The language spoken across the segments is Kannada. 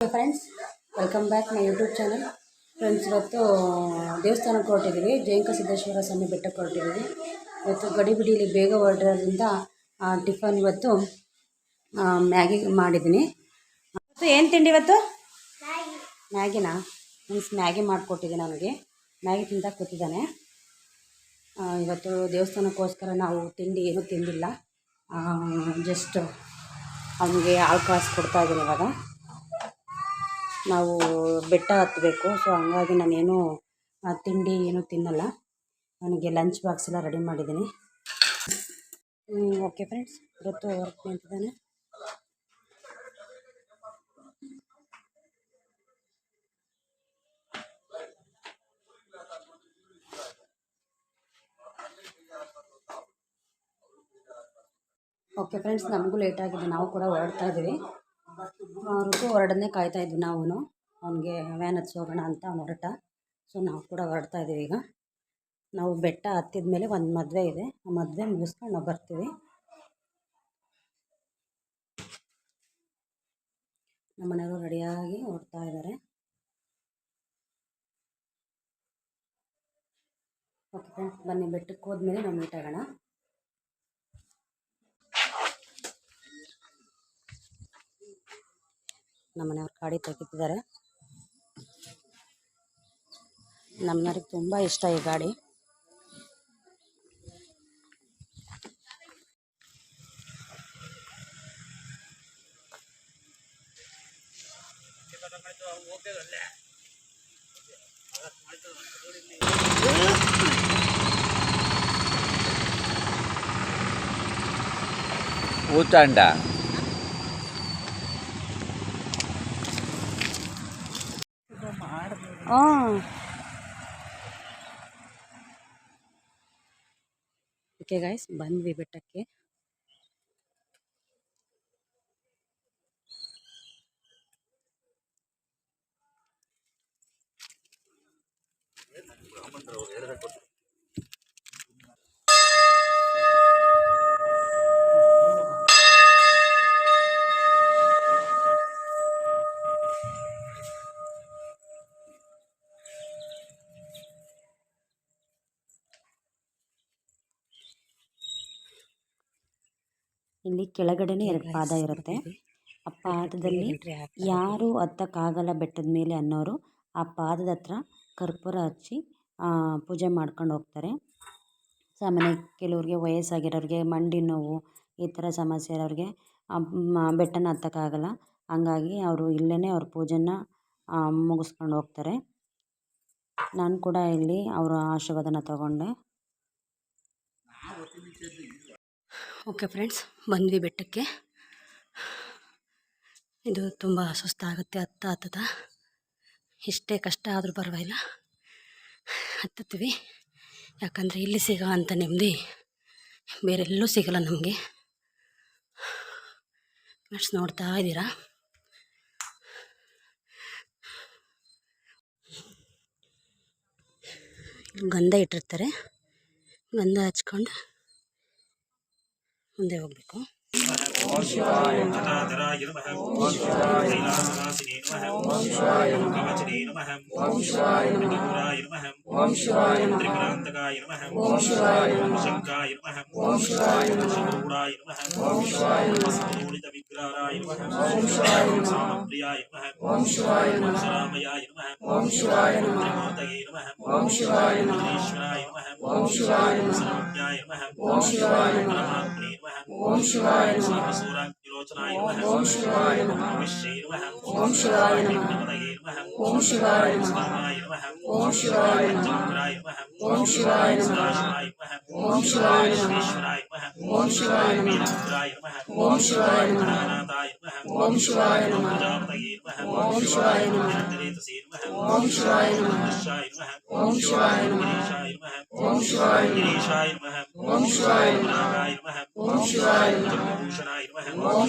Friends welcome back my YouTube channel friends ಇವತ್ತು ದೇವಸ್ಥಾನಕ್ಕೆ ಹೊರಟಿದ್ದೀವಿ. ಜಯಂಕ ಸಿದ್ದೇಶ್ವರ ಸ್ವಾಮಿ ಬೆಟ್ಟಕ್ಕೆ ಹೊರಟಿದ್ದೀವಿ. ಇವತ್ತು ಗಡಿಬಿಡಿಲಿ ಬೇಗ ಹೊರಟಿರೋದ್ರಿಂದ ಟಿಫನ್ ಇವತ್ತು ಮ್ಯಾಗಿ ಮಾಡಿದ್ದೀನಿ. ಇವತ್ತು ಏನು ತಿಂಡಿ ಇವತ್ತು? ಮ್ಯಾಗಿನಾ? ಮೀನ್ಸ್ ಮ್ಯಾಗಿ ಮಾಡಿಕೊಟ್ಟಿದ್ದೀನಿ ಅವನಿಗೆ. ಮ್ಯಾಗಿ ತಿಂತ ಕೂತಿದ್ದಾನೆ. ಇವತ್ತು ದೇವಸ್ಥಾನಕ್ಕೋಸ್ಕರ ನಾವು ತಿಂಡಿ ಏನೂ ತಿಂದಿಲ್ಲ. ಜಸ್ಟ್ ಅವನಿಗೆ ಹಾಲು ಕೊಡ್ತಾ ಇದ್ದೀನಿ ಇವಾಗ. ನಾವು ಬೆಟ್ಟ ಹತ್ತಬೇಕು. ಸೊ ಹಂಗಾಗಿ ನಾನೇನು ತಿಂಡಿ ಏನು ತಿನ್ನಲ್ಲ. ನನಗೆ ಲಂಚ್ ಬಾಕ್ಸ್ ಎಲ್ಲ ರೆಡಿ ಮಾಡಿದ್ದೀನಿ. ಓಕೆ ಫ್ರೆಂಡ್ಸ್ ಇವತ್ತು ವರ್ಕ್ ನಿಂತಿದ್ದಾನೆ. ಓಕೆ ಫ್ರೆಂಡ್ಸ್ ನಮಗೂ ಲೇಟ್ ಆಗಿದೆ. ನಾವು ಕೂಡ ಹೊರಡ್ತಾ ಇದ್ದೀವಿ. ಋತು ಹೊರಡನ್ನೇ ಕಾಯ್ತಾ ಇದ್ವಿ ನಾವು ಅವನಿಗೆ ವ್ಯಾನ್ ಹಚ್ಚಿ ಹೋಗೋಣ ಅಂತ ಅವ್ನು ಹೊರಟ. ಸೊ ನಾವು ಕೂಡ ಹೊರಡ್ತಾ ಇದ್ದೀವಿ ಈಗ. ನಾವು ಬೆಟ್ಟ ಹತ್ತಿದ ಮೇಲೆ ಒಂದು ಮದುವೆ ಇದೆ. ಆ ಮದುವೆ ಮುಗಿಸ್ಕೊಂಡು ನಾವು ಬರ್ತೀವಿ. ನಮ್ಮ ಮನೆಯವರು ರೆಡಿಯಾಗಿ ಹೊರಡ್ತಾ ಇದ್ದಾರೆ ಓಕೆ ಫ್ರೆಂಡ್ಸ್ ಬನ್ನಿ ಬೆಟ್ಟಕ್ಕೆ ಹೋದ್ಮೇಲೆ ನಾವು ಮೀಟ್ ಆಗೋಣ. ನಮ್ಮ ಮನೆಯವ್ರು ಗಾಡಿ ತೆಗಿತಿದ್ದಾರೆ. ಮನೆಯವ್ರಿಗೆ ತುಂಬ ಇಷ್ಟ ಈ ಗಾಡಿ. ಊತಂಡ. ಹಾಂ ಓಕೆ ಗಾಯ್ಸ್ ಬಂದ್ವಿ ಬೆಟ್ಟಕ್ಕೆ ಇಲ್ಲಿ ಕೆಳಗಡೆನೇ ಎರಡು ಪಾದ ಇರುತ್ತೆ. ಆ ಪಾದದಲ್ಲಿ ಯಾರು ಹತ್ತಕ್ಕಾಗಲ್ಲ ಬೆಟ್ಟದ ಮೇಲೆ ಅನ್ನೋರು ಆ ಪಾದದ ಹತ್ರ ಕರ್ಪೂರ ಹಚ್ಚಿ ಪೂಜೆ ಮಾಡ್ಕೊಂಡು ಹೋಗ್ತಾರೆ. ಸಾಮಾನ್ಯ ಕೆಲವ್ರಿಗೆ ವಯಸ್ಸಾಗಿರೋರಿಗೆ ಮಂಡಿ ನೋವು ಈ ಥರ ಸಮಸ್ಯೆ ಇರೋರಿಗೆ ಬೆಟ್ಟನ ಹತ್ತಕ್ಕಾಗಲ್ಲ. ಹಂಗಾಗಿ ಅವರು ಇಲ್ಲೇ ಅವ್ರ ಪೂಜೆನ ಮುಗಿಸ್ಕೊಂಡು ಹೋಗ್ತಾರೆ. ನಾನು ಕೂಡ ಇಲ್ಲಿ ಅವರ ಆಶೀರ್ವಾದನ ತಗೊಂಡೆ. ಓಕೆ ಫ್ರೆಂಡ್ಸ್ ಬಂದ್ವಿ ಬೆಟ್ಟಕ್ಕೆ. ಇದು ತುಂಬ ಸುಸ್ತಾಗುತ್ತೆ ಹತ್ತ ಹತ್ತದ. ಎಷ್ಟೇ ಕಷ್ಟ ಆದರೂ ಪರವಾಗಿಲ್ಲ. ಹತ್ತುತ್ತೀವಿ. ಯಾಕಂದರೆ ಇಲ್ಲಿ ಸಿಗೋ ಅಂತ ನೆಮ್ಮದಿ ಬೇರೆಲ್ಲೂ ಸಿಗಲ್ಲ ನಮಗೆ. ಫ್ರೆಂಡ್ಸ್ ನೋಡ್ತಾ ಇದ್ದೀರಾ? ಗಂಧ ಇಟ್ಟಿರ್ತಾರೆ. ಗಂಧ ಹಚ್ಕೊಂಡು ಮುಂದೆ ಹೋಗಬೇಕು శ్రీశ్వరాయ నమ ఓం శివాయ నమ ఓం శివాయ నమ कवचने नमः ॐ शिवाय त्रिपुराय नमः త్రిలోచనాయ ఓం శివాయ నమః ఓం శివాయ నమః ఓం శివాయ నమః ఓం శివాయ నమః ఓం శివాయ నమః ఓం శివాయ నమః ఓం శివాయ నమః ఓం శివాయ నమః ఓం శివాయ నమః ఓం శివాయ నమః ఓం శివాయ నమః ఓం శివాయ నమః ఓం శివాయ నమః ఓం శివాయ నమః ఓం శివాయ నమః ఓం శివాయ నమః ఓం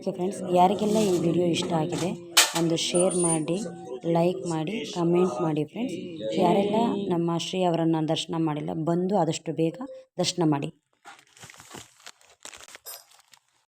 ಓಕೆ ಫ್ರೆಂಡ್ಸ್ ಯಾರಿಗೆಲ್ಲ ಈ ವಿಡಿಯೋ ಇಷ್ಟ ಆಗಿದೆ, ಒಂದು ಶೇರ್ ಮಾಡಿ ಲೈಕ್ ಮಾಡಿ ಕಮೆಂಟ್ ಮಾಡಿ ಫ್ರೆಂಡ್ಸ್ ಯಾರೆಲ್ಲ ನಮ್ಮ ಶ್ರೀ ಅವರನ್ನು ದರ್ಶನ ಮಾಡಿಲ್ಲ, ಬಂದು ಆದಷ್ಟು ಬೇಗ ದರ್ಶನ ಮಾಡಿ.